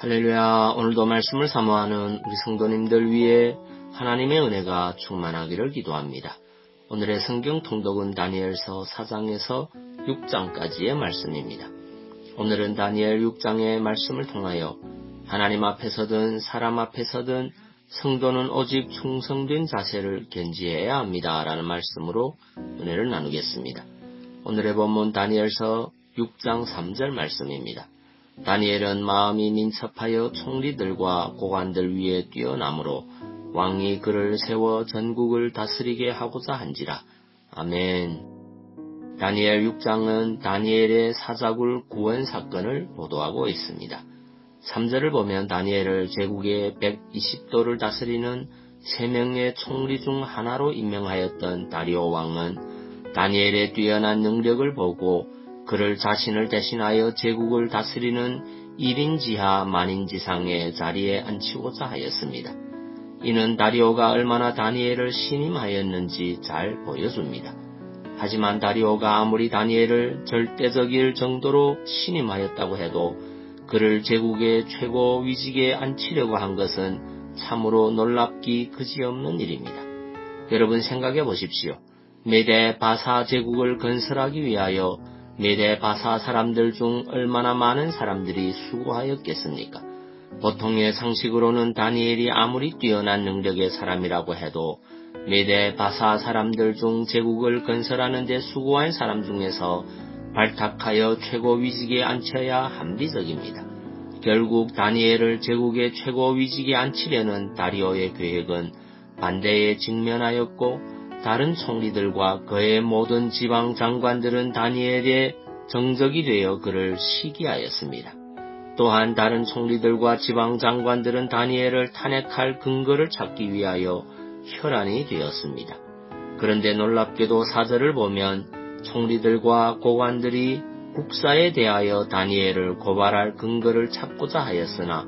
할렐루야, 오늘도 말씀을 사모하는 우리 성도님들 위해 하나님의 은혜가 충만하기를 기도합니다. 오늘의 성경 통독은 다니엘서 4장에서 6장까지의 말씀입니다. 오늘은 다니엘 6장의 말씀을 통하여 하나님 앞에서든 사람 앞에서든 성도는 오직 충성된 자세를 견지해야 합니다. 라는 말씀으로 은혜를 나누겠습니다. 오늘의 본문 다니엘서 6장 3절 말씀입니다. 다니엘은 마음이 민첩하여 총리들과 고관들 위에 뛰어나므로 왕이 그를 세워 전국을 다스리게 하고자 한지라. 아멘. 다니엘 6장은 다니엘의 사자굴 구원 사건을 보도하고 있습니다. 3절을 보면 다니엘을 제국의 120도를 다스리는 3명의 총리 중 하나로 임명하였던 다리오 왕은 다니엘의 뛰어난 능력을 보고 그를 자신을 대신하여 제국을 다스리는 1인 지하 만인 지상의 자리에 앉히고자 하였습니다. 이는 다리오가 얼마나 다니엘을 신임하였는지 잘 보여줍니다. 하지만 다리오가 아무리 다니엘을 절대적일 정도로 신임하였다고 해도 그를 제국의 최고 위직에 앉히려고 한 것은 참으로 놀랍기 그지없는 일입니다. 여러분 생각해 보십시오. 메대 바사 제국을 건설하기 위하여 메대 바사 사람들 중 얼마나 많은 사람들이 수고하였겠습니까? 보통의 상식으로는 다니엘이 아무리 뛰어난 능력의 사람이라고 해도 메대 바사 사람들 중 제국을 건설하는 데 수고한 사람 중에서 발탁하여 최고 위직에 앉혀야 합리적입니다. 결국 다니엘을 제국의 최고 위직에 앉히려는 다리오의 계획은 반대에 직면하였고 다른 총리들과 그의 모든 지방 장관들은 다니엘의 정적이 되어 그를 시기하였습니다. 또한 다른 총리들과 지방 장관들은 다니엘을 탄핵할 근거를 찾기 위하여 혈안이 되었습니다. 그런데 놀랍게도 사절을 보면 총리들과 고관들이 국사에 대하여 다니엘을 고발할 근거를 찾고자 하였으나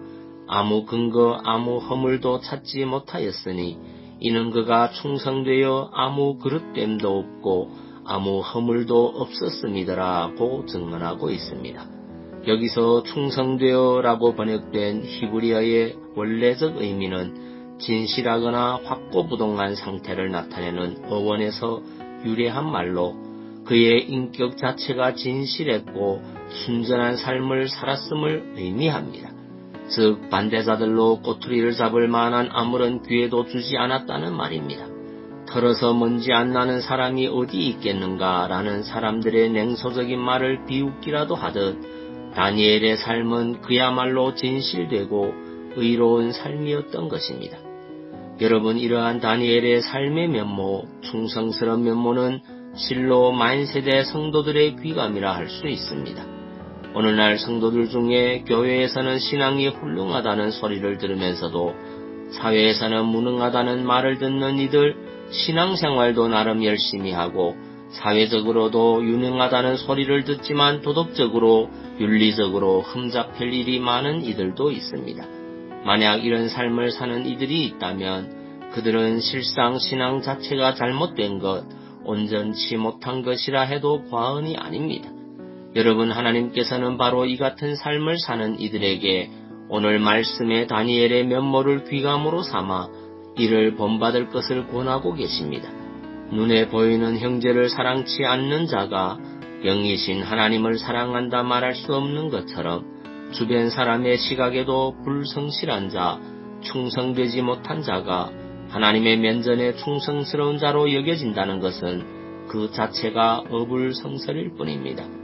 아무 근거 아무 허물도 찾지 못하였으니 이는 그가 충성되어 아무 그릇됨도 없고 아무 허물도 없었음이더라고 증언하고 있습니다. 여기서 충성되어라고 번역된 히브리어의 원래적 의미는 진실하거나 확고부동한 상태를 나타내는 어원에서 유래한 말로 그의 인격 자체가 진실했고 순전한 삶을 살았음을 의미합니다. 즉 반대자들로 꼬투리를 잡을 만한 아무런 기회도 주지 않았다는 말입니다. 털어서 먼지 안 나는 사람이 어디 있겠는가라는 사람들의 냉소적인 말을 비웃기라도 하듯 다니엘의 삶은 그야말로 진실되고 의로운 삶이었던 것입니다. 여러분 이러한 다니엘의 삶의 면모, 충성스러운 면모는 실로 만세대 성도들의 귀감이라 할 수 있습니다. 오늘날 성도들 중에 교회에서는 신앙이 훌륭하다는 소리를 들으면서도 사회에서는 무능하다는 말을 듣는 이들 신앙생활도 나름 열심히 하고 사회적으로도 유능하다는 소리를 듣지만 도덕적으로 윤리적으로 흠잡힐 일이 많은 이들도 있습니다. 만약 이런 삶을 사는 이들이 있다면 그들은 실상 신앙 자체가 잘못된 것, 온전치 못한 것이라 해도 과언이 아닙니다. 여러분 하나님께서는 바로 이 같은 삶을 사는 이들에게 오늘 말씀의 다니엘의 면모를 귀감으로 삼아 이를 본받을 것을 권하고 계십니다. 눈에 보이는 형제를 사랑치 않는 자가 영이신 하나님을 사랑한다 말할 수 없는 것처럼 주변 사람의 시각에도 불성실한 자, 충성되지 못한 자가 하나님의 면전에 충성스러운 자로 여겨진다는 것은 그 자체가 어불성설일 뿐입니다.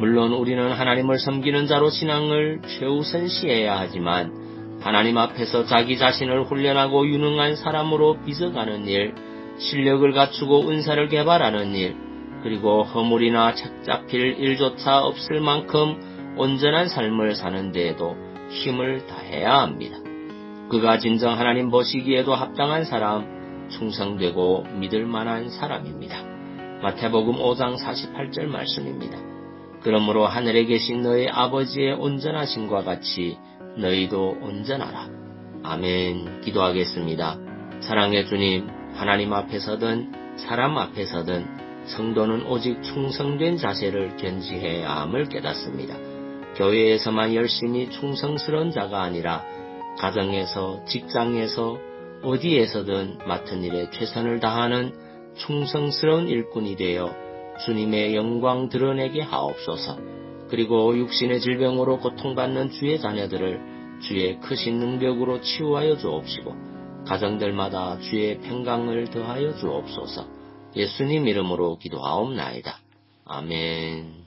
물론 우리는 하나님을 섬기는 자로 신앙을 최우선시해야 하지만 하나님 앞에서 자기 자신을 훈련하고 유능한 사람으로 빚어가는 일, 실력을 갖추고 은사를 개발하는 일, 그리고 허물이나 착잡힐 일조차 없을 만큼 온전한 삶을 사는 데에도 힘을 다해야 합니다. 그가 진정 하나님 보시기에도 합당한 사람, 충성되고 믿을 만한 사람입니다. 마태복음 5장 48절 말씀입니다. 그러므로 하늘에 계신 너희 아버지의 온전하심과 같이 너희도 온전하라. 아멘. 기도하겠습니다. 사랑의 주님, 하나님 앞에서든 사람 앞에서든 성도는 오직 충성된 자세를 견지해야 함을 깨닫습니다. 교회에서만 열심히 충성스러운 자가 아니라 가정에서, 직장에서, 어디에서든 맡은 일에 최선을 다하는 충성스러운 일꾼이 되어 주님의 영광 드러내게 하옵소서. 그리고 육신의 질병으로 고통받는 주의 자녀들을 주의 크신 능력으로 치유하여 주옵시고 가정들마다 주의 평강을 더하여 주옵소서. 예수님 이름으로 기도하옵나이다. 아멘.